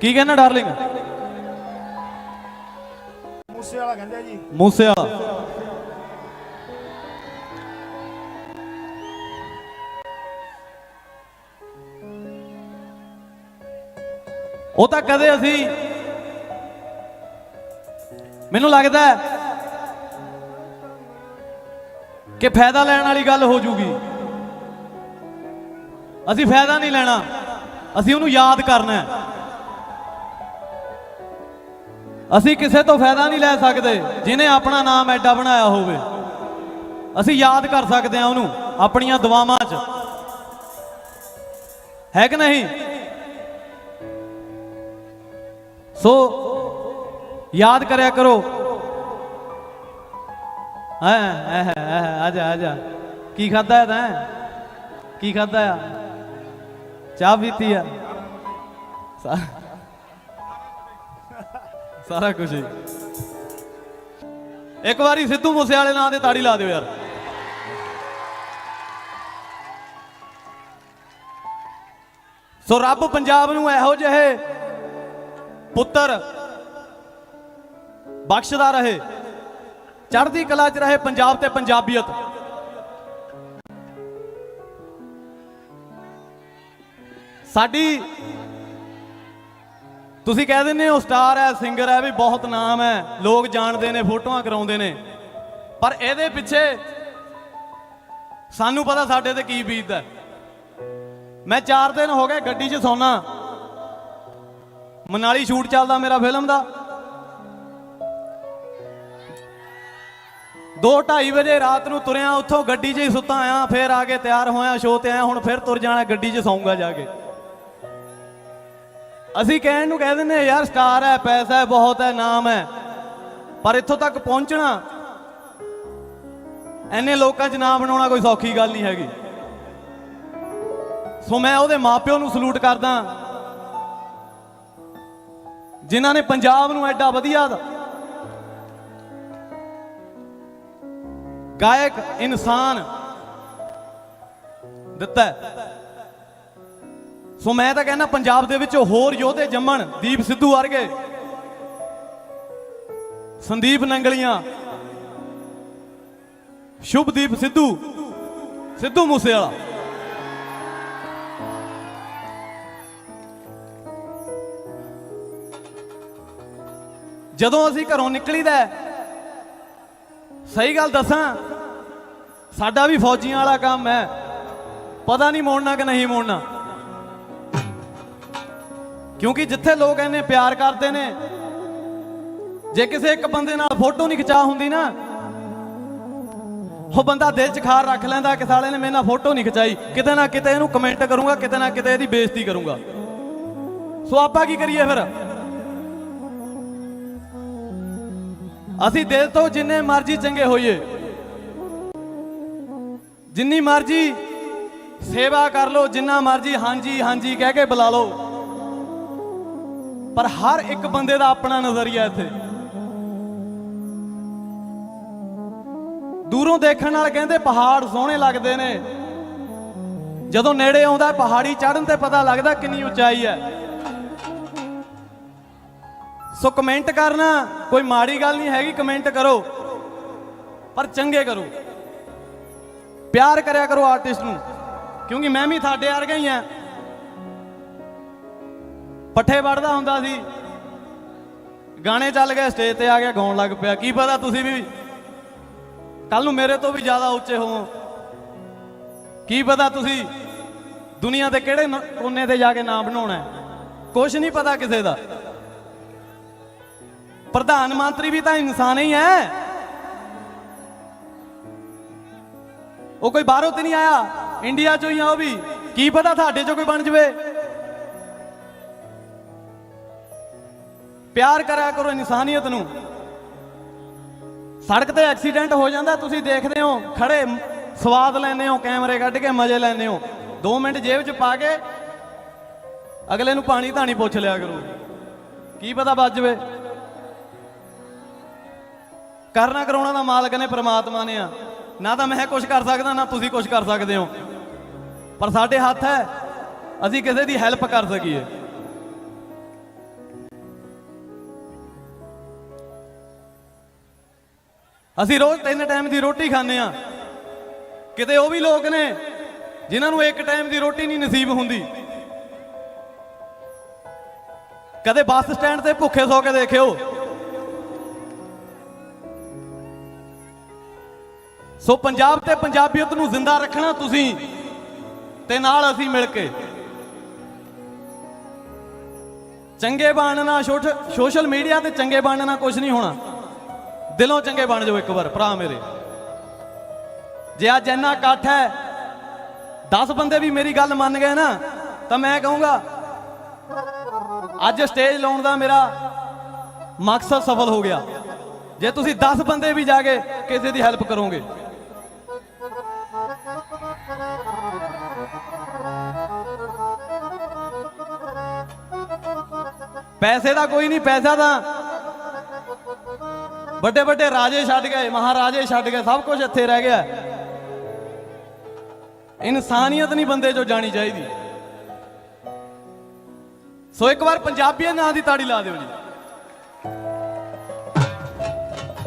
ਕੀ ਕਹਿੰਦਾ ਡਾਰਲਿੰਗ? ਮੂਸੇ ਵਾਲਾ ਕਹਿੰਦੇ ਜੀ। ਮੂਸੇ ਵਾਲਾ ਉਹ ਤਾਂ ਕਦੇ ਅਸੀਂ ਮੈਨੂੰ ਲੱਗਦਾ ਹੈ ਕਿ ਫਾਇਦਾ ਲੈਣ ਵਾਲੀ ਗੱਲ ਹੋ ਜੂਗੀ। ਅਸੀਂ ਫਾਇਦਾ ਨਹੀਂ ਲੈਣਾ। ਅਸੀਂ ਉਹਨੂੰ ਯਾਦ ਕਰਨਾ ਹੈ। ਅਸੀਂ ਕਿਸੇ ਤੋਂ ਫਾਇਦਾ ਨਹੀਂ ਲੈ ਸਕਦੇ ਜਿਨੇ ਆਪਣਾ ਨਾਮ ਐਡਾ ਬਣਾਇਆ ਹੋਵੇ। ਅਸੀਂ ਯਾਦ ਕਰ ਸਕਦੇ ਹਾਂ ਉਹਨੂੰ, ਆਪਣੀਆਂ ਦੁਆਵਾਂ 'ਚ। ਹੈ ਕਿ ਨਹੀਂ? ਸੋ, ਯਾਦ ਕਰਿਆ ਕਰੋ। ਹੈ ਹੈ ਹੈ ਕੀ ਖਾਦਾ ਹੈ ਤੈਂ? ਕੀ ਖਾਦਾ ਆ? ਚਾਹ ਪੀਤੀ ਆ। ਸਾਰਾ ਕੁਝ ਹੀ ਇੱਕ ਵਾਰੀ ਸਿੱਧੂ ਮੂਸੇਵਾਲੇ ਨਾਂ ਤੇ ਤਾੜੀ ਲਾ ਦਿਓ ਯਾਰ। ਸੋ ਰੱਬ ਪੰਜਾਬ ਨੂੰ ਇਹੋ ਜਿਹੇ ਪੁੱਤਰ ਬਖਸ਼ਦਾ ਰਹੇ, ਚੜ੍ਹਦੀ ਕਲਾ 'ਚ ਰਹੇ ਪੰਜਾਬ ਤੇ ਪੰਜਾਬੀਅਤ। ਸਾਡੀ ਤੁਸੀਂ ਕਹਿ ਦਿੰਦੇ ਹੋ ਸਟਾਰ ਹੈ ਸਿੰਗਰ ਹੈ, ਵੀ ਬਹੁਤ ਨਾਮ ਹੈ। ਲੋਕ ਜਾਣਦੇ ਨੇ, ਫੋਟੋਆਂ ਕਰਾਉਂਦੇ ਨੇ। ਪਰ ਇਹਦੇ ਪਿੱਛੇ ਸਾਨੂੰ ਪਤਾ ਸਾਡੇ ਤੇ ਕੀ ਬੀਤਦਾ ਮੈਂ 4 ਦਿਨ ਹੋ ਗਏ ਗੱਡੀ 'ਚ ਸੌਣਾ ਮਨਾਲੀ ਸ਼ੂਟ ਚੱਲਦਾ ਮੇਰਾ ਫਿਲਮ ਦਾ। 2:30 ਵਜੇ ਰਾਤ ਨੂੰ ਤੁਰਿਆ ਉੱਥੋਂ ਗੱਡੀ 'ਚ ਹੀ ਸੁੱਤਾ ਆਇਆ, ਫੇਰ ਆ ਕੇ ਤਿਆਰ ਹੋਇਆ, ਸ਼ੋਅ ਤੇ ਆਇਆ, ਹੁਣ ਫਿਰ ਤੁਰ ਜਾਣਾ, ਗੱਡੀ 'ਚ ਸੌਂਗਾ ਜਾ ਕੇ। ਅਸੀਂ ਕਹਿਣ ਨੂੰ ਕਹਿ ਦਿੰਦੇ ਹਾਂ, ਯਾਰ ਸਟਾਰ ਹੈ ਪੈਸਾ ਹੈ ਬਹੁਤ ਹੈ ਨਾਮ ਹੈ। ਪਰ ਇੱਥੋਂ ਤੱਕ ਪਹੁੰਚਣਾ ਐਨੇ ਲੋਕਾਂ 'ਚ ਨਾਮ ਬਣਾਉਣਾ ਕੋਈ ਸੌਖੀ ਗੱਲ ਨਹੀਂ ਹੈਗੀ। ਸੋ ਮੈਂ ਉਹਦੇ ਮਾਪਿਓ ਨੂੰ ਸਲੂਟ ਕਰਦਾ ਜਿਨ੍ਹਾਂ ਨੇ ਪੰਜਾਬ ਨੂੰ ਐਡਾ ਵਧੀਆ ਗਾਇਕ ਇਨਸਾਨ ਦਿੱਤਾ ਸੋ ਮੈਂ ਤਾਂ ਕਹਿੰਦਾ ਪੰਜਾਬ ਦੇ ਵਿੱਚ ਹੋਰ ਯੋਧੇ ਜੰਮਣ ਦੀਪ ਸਿੱਧੂ ਵਰਗੇ। ਸੰਦੀਪ ਨੰਗਲੀਆਂ। ਸ਼ੁਭਦੀਪ ਸਿੱਧੂ। ਸਿੱਧੂ ਮੂਸੇਵਾਲਾ। ਜਦੋਂ ਅਸੀਂ ਘਰੋਂ ਨਿਕਲੀਦਾ ਹੈ, ਸਹੀ ਗੱਲ ਦੱਸਾਂ ਸਾਡਾ ਵੀ ਫੌਜੀਆਂ ਵਾਲਾ ਕੰਮ ਹੈ। ਪਤਾ ਨਹੀਂ ਮੋੜਨਾ ਕਿ ਨਹੀਂ ਮੋੜਨਾ। ਕਿਉਂਕਿ ਜਿੱਥੇ ਲੋਕ ਇਹਨੇ ਪਿਆਰ ਕਰਦੇ ਨੇ, ਜੇ ਕਿਸੇ ਇੱਕ ਬੰਦੇ ਨਾਲ ਫੋਟੋ ਨਹੀਂ ਖਿਚਾ ਹੁੰਦੀ ਨਾ, ਉਹ ਬੰਦਾ ਦਿਲ 'ਚ ਖਾਰ ਰੱਖ ਲੈਂਦਾ ਕਿ ਸਾਲੇ ਨੇ ਮੇਰੇ ਨਾਲ ਫੋਟੋ ਨਹੀਂ ਖਿਚਾਈ, ਕਿਤੇ ਨਾ ਕਿਤੇ ਇਹਨੂੰ ਕਮੈਂਟ ਕਰੂੰਗਾ, ਕਿਤੇ ਨਾ ਕਿਤੇ ਇਹਦੀ ਬੇਇੱਜ਼ਤੀ ਕਰੂੰਗਾ। ਸੋ ਆਪਾਂ ਕੀ ਕਰੀਏ ਫਿਰ? ਅਸੀਂ ਦਿਲ ਤੋਂ ਜਿੰਨੇ ਮਰਜ਼ੀ ਚੰਗੇ ਹੋਈਏ, ਜਿੰਨੀ ਮਰਜ਼ੀ ਸੇਵਾ ਕਰ ਲਓ, ਜਿੰਨਾ ਮਰਜ਼ੀ ਹਾਂਜੀ ਹਾਂਜੀ ਕਹਿ ਕੇ ਬੁਲਾ ਲਓ ਪਰ ਹਰ ਇੱਕ ਬੰਦੇ ਦਾ ਆਪਣਾ ਨਜ਼ਰੀਆ ਇੱਥੇ। ਦੂਰੋਂ ਦੇਖਣ ਨਾਲ ਕਹਿੰਦੇ ਪਹਾੜ ਸੋਹਣੇ ਲੱਗਦੇ ਨੇ। ਜਦੋਂ ਨੇੜੇ ਆਉਂਦਾ ਪਹਾੜੀ ਚੜ੍ਹਨ ਤੇ ਪਤਾ ਲੱਗਦਾ ਕਿੰਨੀ ਉਚਾਈ ਹੈ। ਸੋ ਕਮੈਂਟ ਕਰਨਾ, ਕੋਈ ਮਾੜੀ ਗੱਲ ਨਹੀਂ ਹੈਗੀ, ਕਮੈਂਟ ਕਰੋ। ਪਰ ਚੰਗੇ ਕਰੋ। ਪਿਆਰ ਕਰਿਆ ਕਰੋ ਆਰਟਿਸਟ ਨੂੰ। ਕਿਉਂਕਿ ਮੈਂ ਵੀ ਤੁਹਾਡੇ ਵਰਗਾ ਹੀ ਆ ਪੱਠੇ ਵੜਦਾ ਹੁੰਦਾ ਸੀ। ਗਾਣੇ ਚੱਲ ਗਏ ਸਟੇਜ ਤੇ ਆ ਗਿਆ, ਗਾਉਣ ਲੱਗ ਪਿਆ। ਕੀ ਪਤਾ ਤੁਸੀਂ ਵੀ ਕੱਲ ਨੂੰ ਮੇਰੇ ਤੋਂ ਵੀ ਜ਼ਿਆਦਾ ਉੱਚੇ ਹੋਵੋ। ਕੀ ਪਤਾ ਤੁਸੀਂ ਦੁਨੀਆ ਦੇ ਕਿਹੜੇ ਕੋਨੇ ਤੇ ਜਾ ਕੇ ਨਾਮ ਬਣਾਉਣਾ ਹੈ। ਕੁਝ ਨਹੀਂ ਪਤਾ ਕਿਸੇ ਦਾ। ਪ੍ਰਧਾਨ ਮੰਤਰੀ ਵੀ ਤਾਂ ਇਨਸਾਨ ਹੀ ਹੈ। ਉਹ ਕੋਈ ਬਾਹਰੋਂ ਤੇ ਨਹੀਂ ਆਇਆ। ਇੰਡੀਆ ਚੋਂ ਹੀ ਆ ਉਹ ਵੀ। ਕੀ ਪਤਾ ਤੁਹਾਡੇ ਚੋਂ ਕੋਈ ਬਣ ਜਵੇ। ਪਿਆਰ ਕਰਿਆ ਕਰੋ ਇਨਸਾਨੀਅਤ ਨੂੰ। ਸੜਕ ਤੇ ਐਕਸੀਡੈਂਟ ਹੋ ਜਾਂਦਾ, ਤੁਸੀਂ ਦੇਖਦੇ ਹੋ, ਖੜੇ ਸਵਾਦ ਲੈਂਦੇ ਹੋ, ਕੈਮਰੇ ਕੱਢ ਕੇ ਮਜ਼ੇ ਲੈਂਦੇ ਹੋ। 2 ਮਿੰਟ ਜੇਬ 'ਚ ਪਾ ਕੇ ਅਗਲੇ ਨੂੰ ਪਾਣੀ ਧਾਣੀ ਪੁੱਛ ਲਿਆ ਕਰੋ। ਕੀ ਪਤਾ ਵੱਜ ਜਵੇ। ਕਰਨਾ ਕਰਾਉਣਾ ਦਾ ਮਾਲਕ ਨੇ, ਪ੍ਰਮਾਤਮਾ ਨੇ ਆ। ਨਾ ਤਾਂ ਮੈਂ ਕੁਝ ਕਰ ਸਕਦਾ, ਨਾ ਤੁਸੀਂ ਕੁਝ ਕਰ ਸਕਦੇ ਹੋ। ਪਰ ਸਾਡੇ ਹੱਥ ਹੈ, ਅਸੀਂ ਕਿਸੇ ਦੀ ਹੈਲਪ ਕਰ ਸਕੀਏ। ਅਸੀਂ ਰੋਜ਼ ਤਿੰਨ ਟਾਈਮ ਦੀ ਰੋਟੀ ਖਾਂਦੇ ਆ ਕਿਤੇ ਉਹ ਵੀ ਲੋਕ ਨੇ ਜਿਨ੍ਹਾਂ ਨੂੰ ਇੱਕ ਟਾਈਮ ਦੀ ਰੋਟੀ ਨਹੀਂ ਨਸੀਬ ਹੁੰਦੀ। ਕਦੇ ਬੱਸ ਸਟੈਂਡ ਤੇ ਭੁੱਖੇ ਸੌ ਕੇ ਦੇਖਿਓ। ਸੋ ਪੰਜਾਬ ਤੇ ਪੰਜਾਬੀਅਤ ਨੂੰ ਜ਼ਿੰਦਾ ਰੱਖਣਾ ਤੁਸੀਂ ਤੇ ਨਾਲ ਅਸੀਂ ਮਿਲ ਕੇ। ਚੰਗੇ ਬਣਨਾ ਸੋਸ਼ਲ ਮੀਡੀਆ ਤੇ ਚੰਗੇ ਬਣਨਾ ਕੁਝ ਨਹੀਂ ਹੋਣਾ। ਦਿਲੋਂ ਚੰਗੇ ਬਣ ਜਾਓ ਇੱਕ ਵਾਰ, ਭਰਾ ਮੇਰੇ। ਜੇ ਅੱਜ ਇੰਨਾ ਇਕੱਠ ਹੈ 10 ਬੰਦੇ ਵੀ ਮੇਰੀ ਗੱਲ ਮੰਨ ਗਏ ਨਾ, ਤਾਂ ਮੈਂ ਕਹੂੰਗਾ, ਅੱਜ ਸਟੇਜ ਲਾਉਣ ਦਾ ਮੇਰਾ ਮਕਸਦ ਸਫਲ ਹੋ ਗਿਆ। ਜੇ ਤੁਸੀਂ 10 ਬੰਦੇ ਵੀ ਜਾ ਕੇ ਕਿਸੇ ਦੀ ਹੈਲਪ ਕਰੋਗੇ। ਪੈਸੇ ਦਾ ਕੋਈ ਨਹੀਂ, ਪੈਸਾ ਤਾਂ ਵੱਡੇ ਵੱਡੇ ਰਾਜੇ ਛੱਡ ਗਏ, ਮਹਾਰਾਜੇ ਛੱਡ ਗਏ, ਸਭ ਕੁਝ ਇੱਥੇ ਰਹਿ ਗਿਆ। ਇਨਸਾਨੀਅਤ ਨਹੀਂ ਬੰਦੇ ਜੋ ਜਾਣੀ ਚਾਹੀਦੀ। ਸੋ ਇੱਕ ਵਾਰ ਪੰਜਾਬੀਆਂ ਨਾਂ ਦੀ ਤਾੜੀ ਲਾ ਦਿਓ ਜੀ।